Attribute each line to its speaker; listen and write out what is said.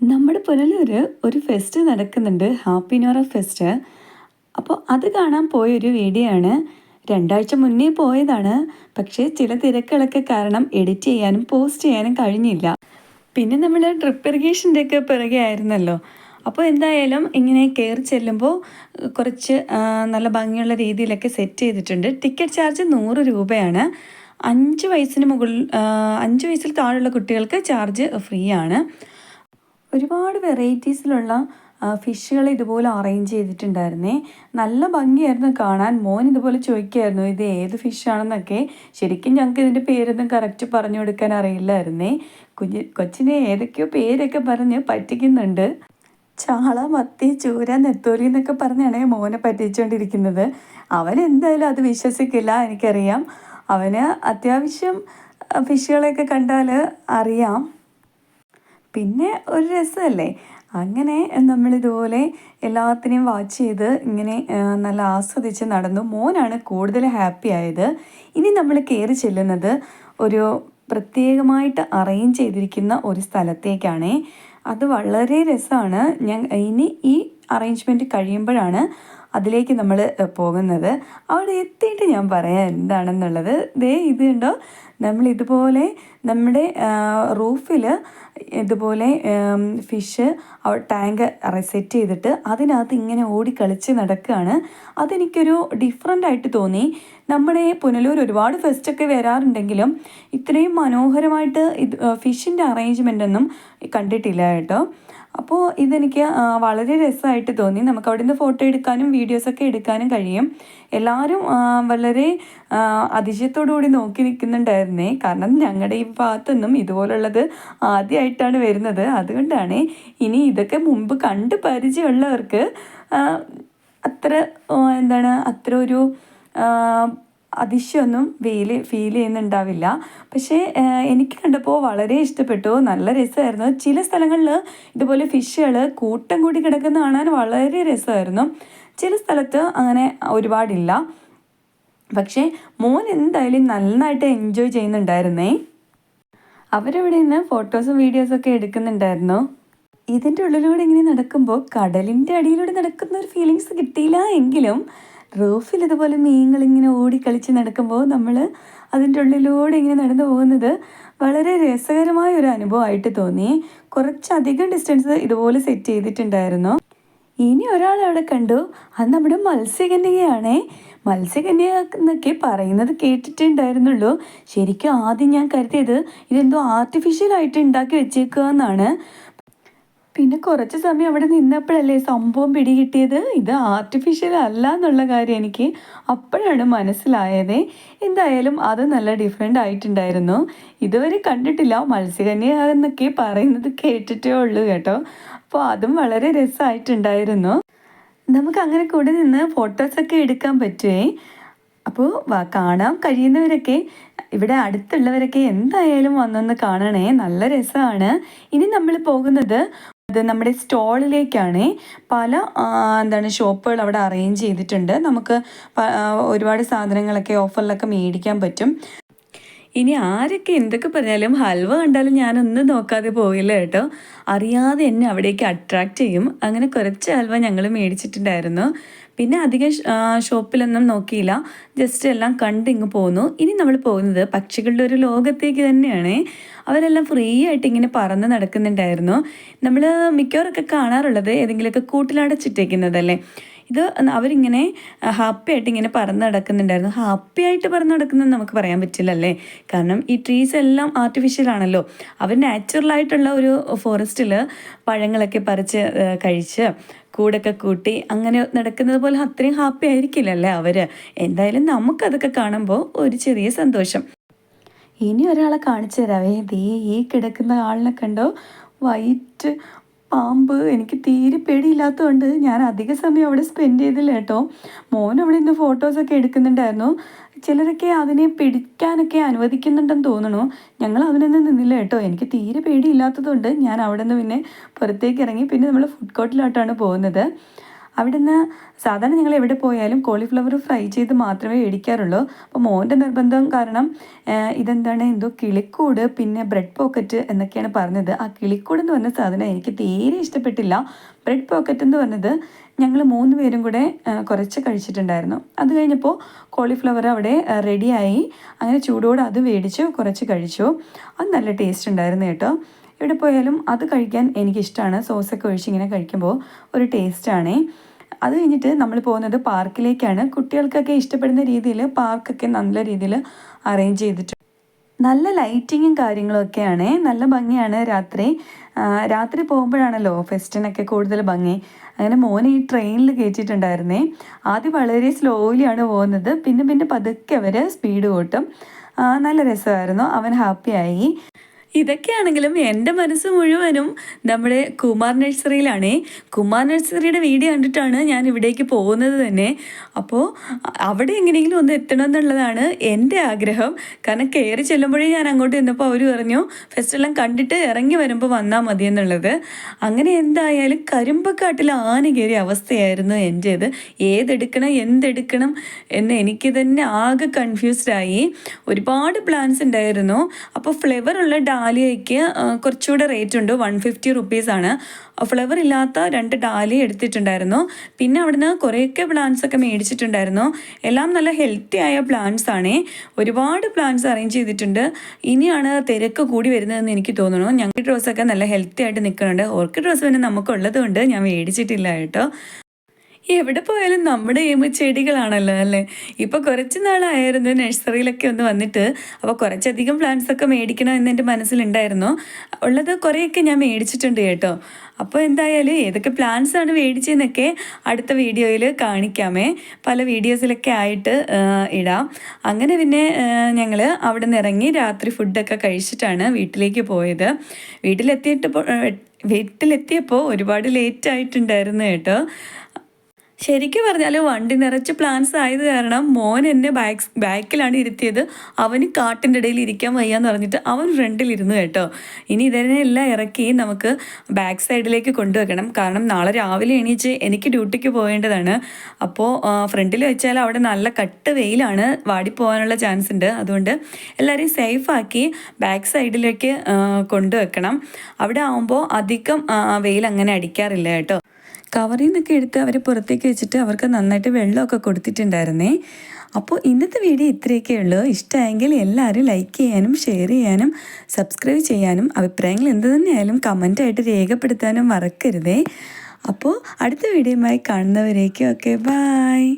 Speaker 1: നമ്മുടെ പുനലൂർ ഒരു ഫെസ്റ്റ് നടക്കുന്നുണ്ട്. ഹാപ്പി നോറ ഫെസ്റ്റ് അപ്പോൾ അത് കാണാൻ പോയൊരു വീഡിയോ ആണ് രണ്ടാഴ്ച മുന്നേ പോയതാണ്. പക്ഷേ ചില തിരക്കുകളൊക്കെ കാരണം എഡിറ്റ് ചെയ്യാനും പോസ്റ്റ് ചെയ്യാനും കഴിഞ്ഞില്ല. പിന്നെ നമ്മൾ ഡ്രിപ്പ് ഇറിഗേഷന്റെ ഒക്കെ പിറകെ ആയിരുന്നല്ലോ. അപ്പോൾ എന്തായാലും ഇങ്ങനെ കയറി ചെല്ലുമ്പോൾ കുറച്ച് നല്ല ഭംഗിയുള്ള രീതിയിലൊക്കെ സെറ്റ് ചെയ്തിട്ടുണ്ട്. ടിക്കറ്റ് ചാർജ് നൂറ് രൂപയാണ്. അഞ്ച് വയസ്സിന് മുകളിൽ അഞ്ച് വയസ്സിൽ താഴെയുള്ള കുട്ടികൾക്ക് ചാർജ് ഫ്രീ ആണ്. ഒരുപാട് വെറൈറ്റീസിലുള്ള ഫിഷുകൾ ഇതുപോലെ അറേഞ്ച് ചെയ്തിട്ടുണ്ടായിരുന്നേ. നല്ല ഭംഗിയായിരുന്നു കാണാൻ. മോൻ ഇതുപോലെ ചോദിക്കുമായിരുന്നു ഇത് ഏത് ഫിഷാണെന്നൊക്കെ? ശരിക്കും ഞങ്ങൾക്ക് ഇതിന്റെ പേരൊന്നും കറക്റ്റ് പറഞ്ഞു കൊടുക്കാൻ അറിയില്ലായിരുന്നേ. കുഞ്ഞ് കൊച്ചിനെ ഏതൊക്കെയോ പേരൊക്കെ പറഞ്ഞ് പറ്റിക്കുന്നുണ്ട്. ചാള മത്തി ചൂര നെത്തോലി എന്നൊക്കെ പറഞ്ഞാണ് മോനെ പറ്റിച്ചുകൊണ്ടിരിക്കുന്നത്. അവൻ എന്തായാലും അത് വിശ്വസിക്കില്ല എനിക്കറിയാം. അവന് അത്യാവശ്യം ഫിഷുകളെയൊക്കെ കണ്ടാൽ അറിയാം. പിന്നെ ഒരു രസമല്ലേ? അങ്ങനെ നമ്മളിതുപോലെ എല്ലാത്തിനെയും വാച്ച് ചെയ്ത് ഇങ്ങനെ നല്ല ആസ്വദിച്ച് നടന്നു. മോനാണ് കൂടുതൽ ഹാപ്പി ആയത്. ഇനി നമ്മൾ കയറി ചെല്ലുന്നത് ഒരു പ്രത്യേകമായിട്ട് അറേഞ്ച് ചെയ്തിരിക്കുന്ന ഒരു സ്ഥലത്തേക്കാണേ. അത് വളരെ രസമാണ്. ഞാൻ ഇനി ഈ അറേഞ്ച്മെന്റ് കഴിയുമ്പോഴാണ് അതിലേക്ക് നമ്മൾ പോകുന്നത്. അവിടെ എത്തിയിട്ട് ഞാൻ പറയാം എന്താണെന്നുള്ളത്. ദേ ഇത് ഉണ്ടോ നമ്മൾ ഇതുപോലെ നമ്മുടെ റൂഫിൽ ഇതുപോലെ ഫിഷ് ടാങ്ക് സെറ്റ് ചെയ്തിട്ട് അതിനകത്ത് ഇങ്ങനെ ഓടിക്കളിച്ച് നടക്കുകയാണ് അതെനിക്കൊരു ഡിഫറെന്റ് ആയിട്ട് തോന്നി. നമ്മുടെ പുനലൂർ ഒരുപാട് ഫെസ്റ്റൊക്കെ വരാറുണ്ടെങ്കിലും ഇത്രയും മനോഹരമായിട്ട് ഇത് ഫിഷിന്റെ അറേഞ്ച്മെന്റ് ഒന്നും കണ്ടിട്ടില്ല കേട്ടോ. അപ്പോൾ ഇതെനിക്ക് വളരെ രസമായിട്ട് തോന്നി. നമുക്ക് അവിടെ നിന്ന് ഫോട്ടോ എടുക്കാനും വീഡിയോസൊക്കെ എടുക്കാനും കഴിയും. എല്ലാവരും വളരെ അതിശയത്തോടുകൂടി അതിശയത്തോടു കൂടി നോക്കി നിൽക്കുന്നുണ്ടായിരുന്നേ. കാരണം ഞങ്ങളുടെ ഈ ഭാഗത്തൊന്നും ഇതുപോലുള്ളത് ആദ്യമായിട്ടാണ് വരുന്നത്. അതുകൊണ്ടാണ് ഇനി ഇതൊക്കെ മുമ്പ് കണ്ട് പരിചയമുള്ളവർക്ക് അത്ര എന്താണ് അത്ര ഒരു ആ, അതിശയമൊന്നും വെയിൽ ഫീൽ ചെയ്യുന്നുണ്ടാവില്ല. പക്ഷേ എനിക്ക് കണ്ടപ്പോൾ വളരെ ഇഷ്ടപ്പെട്ടു. നല്ല രസമായിരുന്നു. ചില സ്ഥലങ്ങളിൽ ഇതുപോലെ ഫിഷുകൾ കൂട്ടം കൂടി കിടക്കുന്ന കാണാൻ വളരെ രസമായിരുന്നു. ചില സ്ഥലത്ത് അങ്ങനെ ഒരുപാടില്ല. പക്ഷേ മോൻ എന്തായാലും നന്നായിട്ട് എൻജോയ് ചെയ്യുന്നുണ്ടായിരുന്നേ. അവരവിടെ നിന്ന് ഫോട്ടോസും വീഡിയോസൊക്കെ എടുക്കുന്നുണ്ടായിരുന്നു. ഇതിന്റെ ഉള്ളിലൂടെ ഇങ്ങനെ നടക്കുമ്പോൾ കടലിന്റെ അടിയിലൂടെ നടക്കുന്ന ഒരു ഫീലിങ്സ് കിട്ടിയില്ല എങ്കിലും റൂഫിൽ ഇതുപോലെ മീനുകൾ ഇങ്ങനെ ഓടിക്കളിച്ച് നടക്കുമ്പോൾ നമ്മൾ അതിന്റെ ഉള്ളിലൂടെ ഇങ്ങനെ നടന്നു പോകുന്നത് വളരെ രസകരമായ ഒരു അനുഭവമായിട്ട് തോന്നി. കുറച്ചധികം ഡിസ്റ്റൻസ് ഇതുപോലെ സെറ്റ് ചെയ്തിട്ടുണ്ടായിരുന്നു. ഇനി ഒരാൾ അവിടെ കണ്ടു. അത് നമ്മുടെ മത്സ്യകന്യകയാണേ. മത്സ്യകന്യക എന്നൊക്കെ പറയുന്നത് കേട്ടിട്ടുണ്ടായിരുന്നുള്ളൂ. ശരിക്കും ആദ്യം ഞാൻ കരുതിയത് ഇതെന്തോ ആർട്ടിഫിഷ്യലായിട്ട് ഉണ്ടാക്കി വെച്ചേക്കുക എന്നാണ് പിന്നെ കുറച്ച് സമയം അവിടെ നിന്നപ്പോഴല്ലേ സംഭവം പിടികിട്ടിയത്? ഇത് ആർട്ടിഫിഷ്യൽ അല്ല എന്നുള്ള കാര്യം എനിക്ക് അപ്പോഴാണ് മനസ്സിലായത്. എന്തായാലും അത് നല്ല ഡിഫറെന്റ് ആയിട്ടുണ്ടായിരുന്നു. ഇതുവരെ കണ്ടിട്ടില്ല. മത്സ്യകന്യാന്നൊക്കെ പറയുന്നത് കേട്ടിട്ടേ ഉള്ളൂ കേട്ടോ. അപ്പോൾ അതും വളരെ രസമായിട്ടുണ്ടായിരുന്നു. നമുക്ക് അങ്ങനെ കൂടെ നിന്ന് ഫോട്ടോസൊക്കെ എടുക്കാൻ പറ്റുമേ അപ്പോൾ കാണാൻ കഴിയുന്നവരൊക്കെ ഇവിടെ അടുത്തുള്ളവരൊക്കെ എന്തായാലും വന്നൊന്ന് കാണണേ. നല്ല രസമാണ്. ഇനി നമ്മൾ പോകുന്നത് അത് നമ്മുടെ സ്റ്റോളിലേക്കാണ് പല എന്താണ് ഷോപ്പുകൾ അവിടെ അറേഞ്ച് ചെയ്തിട്ടുണ്ട്. നമുക്ക് ഒരുപാട് സാധനങ്ങളൊക്കെ ഓഫറിലൊക്കെ മേടിക്കാൻ പറ്റും. ഇനി ആരൊക്കെ എന്തൊക്കെ പറഞ്ഞാലും ഹൽവ കണ്ടാലും ഞാനൊന്നും നോക്കാതെ പോയില്ല കേട്ടോ. അറിയാതെ എന്നെ അവിടേക്ക് അട്രാക്റ്റ് ചെയ്യും. അങ്ങനെ കുറച്ച് ഹൽവ ഞങ്ങൾ മേടിച്ചിട്ടുണ്ടായിരുന്നു. പിന്നെ അധികം ഷോപ്പിലൊന്നും നോക്കിയില്ല. ജസ്റ്റ് എല്ലാം കണ്ട് ഇങ്ങ് പോന്നു. ഇനി നമ്മൾ പോകുന്നത് പക്ഷികളുടെ ഒരു ലോകത്തേക്ക് തന്നെയാണ്. അവരെല്ലാം ഫ്രീ ആയിട്ട് ഇങ്ങനെ പറന്ന് നടക്കുന്നുണ്ടായിരുന്നു. നമ്മൾ മിക്കവാറൊക്കെ കാണാറുള്ളത് ഏതെങ്കിലുമൊക്കെ കൂട്ടിലടച്ചിട്ടേക്കുന്നതല്ലേ ഇത് അവരിങ്ങനെ ഹാപ്പി ആയിട്ട് ഇങ്ങനെ പറന്ന് നടക്കുന്നുണ്ടായിരുന്നു. ഹാപ്പി ആയിട്ട് പറന്ന് നടക്കുന്നത് നമുക്ക് പറയാൻ പറ്റില്ലല്ലേ? കാരണം ഈ ട്രീസ് എല്ലാം ആർട്ടിഫിഷ്യൽ ആണല്ലോ. അവർ നാച്ചുറലായിട്ടുള്ള ഒരു ഫോറസ്റ്റിൽ പഴങ്ങളൊക്കെ പറിച്ച് കഴിച്ച് കൂടൊക്കെ കൂട്ടി അങ്ങനെ നടക്കുന്നത് പോലെ അത്രയും ഹാപ്പി ആയിരിക്കില്ലല്ലേ അവർ എന്തായാലും നമുക്കതൊക്കെ കാണുമ്പോൾ ഒരു ചെറിയ സന്തോഷം. ഇനി ഒരാളെ കാണിച്ചു തരാവേ. ദേ ഈ കിടക്കുന്ന ആളിനെ കണ്ടോ? വൈറ്റ് പാമ്പ്. എനിക്ക് തീരെ പേടിയില്ലാത്തതുകൊണ്ട് ഞാൻ അധിക സമയം അവിടെ സ്പെൻഡ് ചെയ്തില്ല കേട്ടോ. മോൻ അവിടെ നിന്ന് ഫോട്ടോസൊക്കെ എടുക്കുന്നുണ്ടായിരുന്നു. ചിലരൊക്കെ അതിനെ പിടിക്കാനൊക്കെ അനുവദിക്കുന്നുണ്ടെന്ന് തോന്നണു ഞങ്ങൾ അതിനൊന്നും നിന്നില്ല കേട്ടോ. എനിക്ക് തീരെ പേടിയില്ലാത്തതുകൊണ്ട് ഞാൻ അവിടെ നിന്ന് പിന്നെ പുറത്തേക്ക് ഇറങ്ങി. പിന്നെ നമ്മൾ ഫുഡ് കോർട്ടിലോട്ടാണ് പോകുന്നത്. അവിടുന്ന് സാധാരണ ഞങ്ങൾ എവിടെ പോയാലും കോളിഫ്ലവർ ഫ്രൈ ചെയ്ത് മാത്രമേ മേടിക്കാറുള്ളൂ. അപ്പോൾ മോന്റെ നിർബന്ധം കാരണം ഇതെന്താണ്? എന്തോ കിളിക്കൂട് പിന്നെ ബ്രെഡ് പോക്കറ്റ് എന്നൊക്കെയാണ് പറഞ്ഞത്. ആ കിളിക്കൂട് എന്ന് പറഞ്ഞ സാധനം എനിക്ക് തീരെ ഇഷ്ടപ്പെട്ടില്ല. ബ്രെഡ് പോക്കറ്റ് എന്ന് പറഞ്ഞത് ഞങ്ങൾ മൂന്ന് പേരും കൂടെ കുറച്ച് കഴിച്ചിട്ടുണ്ടായിരുന്നു. അത് കഴിഞ്ഞപ്പോൾ കോളിഫ്ലവർ അവിടെ റെഡിയായി അങ്ങനെ ചൂടോടെ അത് മേടിച്ചു കുറച്ച് കഴിച്ചു. അത് നല്ല ടേസ്റ്റ് ഉണ്ടായിരുന്നു കേട്ടോ. എവിടെ പോയാലും അത് കഴിക്കാൻ എനിക്കിഷ്ടമാണ് സോസൊക്കെ ഒഴിച്ച് ഇങ്ങനെ കഴിക്കുമ്പോൾ ഒരു ടേസ്റ്റാണേ അത് കഴിഞ്ഞിട്ട് നമ്മൾ പോകുന്നത് പാർക്കിലേക്കാണ്. കുട്ടികൾക്കൊക്കെ ഇഷ്ടപ്പെടുന്ന രീതിയിൽ പാർക്കൊക്കെ നല്ല രീതിയിൽ അറേഞ്ച് ചെയ്തിട്ടുണ്ട് നല്ല ലൈറ്റിങ്ങും കാര്യങ്ങളൊക്കെയാണ്. നല്ല ഭംഗിയാണ് രാത്രി. രാത്രി പോകുമ്പോഴാണല്ലോ ഫെസ്റ്റിനൊക്കെ കൂടുതൽ ഭംഗി. അങ്ങനെ മോനെ ഈ ട്രെയിനിൽ കയറ്റിയിട്ടുണ്ടായിരുന്നേ ആദ്യം വളരെ സ്ലോയിലാണ് പോകുന്നത്. പിന്നെ പിന്നെ പതുക്കെ അവർ സ്പീഡ് കൂട്ടും. നല്ല രസമായിരുന്നു. അവൻ ഹാപ്പിയായി ഇതൊക്കെയാണെങ്കിലും എന്റെ മനസ്സ് മുഴുവനും നമ്മുടെ കുമാർ നഴ്സറിയിലാണേ. കുമാർ നഴ്സറിയുടെ വീഡിയോ കണ്ടിട്ടാണ് ഞാൻ ഇവിടേക്ക് പോകുന്നത് തന്നെ. അപ്പോൾ അവിടെ എങ്ങനെയെങ്കിലും ഒന്ന് എത്തണം എന്നുള്ളതാണ് എന്റെ ആഗ്രഹം. കാരണം കയറി ചെല്ലുമ്പോഴേ ഞാൻ അങ്ങോട്ട് ചെന്നപ്പോൾ അവർ പറഞ്ഞു ഫെസ്റ്റെല്ലാം കണ്ടിട്ട് ഇറങ്ങി വരുമ്പോൾ വന്നാൽ മതി എന്നുള്ളത്. അങ്ങനെ എന്തായാലും കരിമ്പക്കാട്ടിൽ ആന കയറിയ അവസ്ഥയായിരുന്നു എന്റേത്. ഏതെടുക്കണം എന്തെടുക്കണം എന്ന് എനിക്ക് തന്നെ ആകെ കൺഫ്യൂസ്ഡായി ഒരുപാട് പ്ലാൻസ് ഉണ്ടായിരുന്നു. അപ്പോൾ ഫ്ലേവർ ഉള്ള ഡാലിയയ്ക്ക് കുറച്ചുകൂടെ റേറ്റ് ഉണ്ട് വൺ ഫിഫ്റ്റി റുപ്പീസാണ് ഫ്ലവർ ഇല്ലാത്ത രണ്ട് ഡാലി എടുത്തിട്ടുണ്ടായിരുന്നു. പിന്നെ അവിടുന്ന് കുറേയൊക്കെ പ്ലാന്റ്സ് ഒക്കെ മേടിച്ചിട്ടുണ്ടായിരുന്നു. എല്ലാം നല്ല ഹെൽത്തി ആയ പ്ലാന്റ്സ് ആണേ. ഒരുപാട് പ്ലാന്റ്സ് അറേഞ്ച് ചെയ്തിട്ടുണ്ട്. ഇനിയാണ് തിരക്ക് കൂടി വരുന്നതെന്ന് എനിക്ക് തോന്നുന്നു. ഞങ്ങൾക്ക് ഡ്രോസ് ഒക്കെ നല്ല ഹെൽത്തി ആയിട്ട് നിൽക്കുന്നുണ്ട്. ഓർക്കിഡ് ഡ്രോസ് പിന്നെ നമുക്കുള്ളത് കൊണ്ട് ഞാൻ മേടിച്ചിട്ടില്ല കേട്ടോ. എവിടെ പോയാലും നമ്മുടെ എയിം ചെടികളാണല്ലോ അല്ലേ? ഇപ്പോൾ കുറച്ച് നാളായിരുന്നു നഴ്സറിയിലൊക്കെ ഒന്ന് വന്നിട്ട് അപ്പോൾ കുറച്ചധികം പ്ലാന്റ്സ് ഒക്കെ മേടിക്കണം എന്ന് എന്റെ മനസ്സിലുണ്ടായിരുന്നു. ഉള്ളത് കുറേയൊക്കെ ഞാൻ മേടിച്ചിട്ടുണ്ട് കേട്ടോ. അപ്പോൾ എന്തായാലും ഏതൊക്കെ പ്ലാന്റ്സ് ആണ് മേടിച്ചതെന്നൊക്കെ അടുത്ത വീഡിയോയിൽ കാണിക്കാമേ. പല വീഡിയോസിലൊക്കെ ആയിട്ട് ഇടാം. അങ്ങനെ പിന്നെ ഞങ്ങൾ അവിടെ നിന്ന് ഇറങ്ങി രാത്രി ഫുഡൊക്കെ കഴിച്ചിട്ടാണ് വീട്ടിലേക്ക് പോയത്. വീട്ടിലെത്തിയിട്ട് വീട്ടിലെത്തിയപ്പോൾ ഒരുപാട് ലേറ്റ് ആയിട്ടുണ്ടായിരുന്നു കേട്ടോ. ശരിക്കും പറഞ്ഞാൽ വണ്ടി നിറച്ച് പ്ലാൻസ് ആയത് കാരണം മോൻ എന്നെ ബാക്ക് ബാക്കിലാണ് ഇരുത്തിയത്. അവന് കാട്ടിന്റെ ഇടയിൽ ഇരിക്കാൻ വയ്യാന്ന് പറഞ്ഞിട്ട് അവൻ ഫ്രണ്ടിലിരുന്നു കേട്ടോ. ഇനി ഇതിനെല്ലാം ഇറക്കി നമുക്ക് ബാക്ക് സൈഡിലേക്ക് കൊണ്ടുവെക്കണം. കാരണം നാളെ രാവിലെ എണീച്ച് എനിക്ക് ഡ്യൂട്ടിക്ക് പോകേണ്ടതാണ്. അപ്പോൾ ഫ്രണ്ടിൽ വെച്ചാൽ അവിടെ നല്ല കട്ട് വെയിലാണ് വാടിപ്പോകാനുള്ള ചാൻസ് ഉണ്ട്. അതുകൊണ്ട് എല്ലാവരെയും സേഫാക്കി ബാക്ക് സൈഡിലേക്ക് കൊണ്ടുവെക്കണം. അവിടെ ആകുമ്പോൾ അധികം വെയിൽ അങ്ങനെ അടിക്കാറില്ല കേട്ടോ. കവറിൽ നിന്നൊക്കെ എടുത്ത് അവർ പുറത്തേക്ക് വെച്ചിട്ട് അവർക്ക് നന്നായിട്ട് വെള്ളമൊക്കെ കൊടുത്തിട്ടുണ്ടായിരുന്നേ. അപ്പോൾ ഇന്നത്തെ വീഡിയോ ഇത്രയൊക്കെ ഉള്ളൂ. ഇഷ്ടമായെങ്കിൽ എല്ലാവരും ലൈക്ക് ചെയ്യാനും ഷെയർ ചെയ്യാനും സബ്സ്ക്രൈബ് ചെയ്യാനും അഭിപ്രായങ്ങൾ എന്ത് തന്നെയായാലും കമന്റായിട്ട് രേഖപ്പെടുത്താനും മറക്കരുതേ. അപ്പോൾ അടുത്ത വീഡിയോയുമായി കാണുന്നവരേക്കും ഓക്കെ ബായ്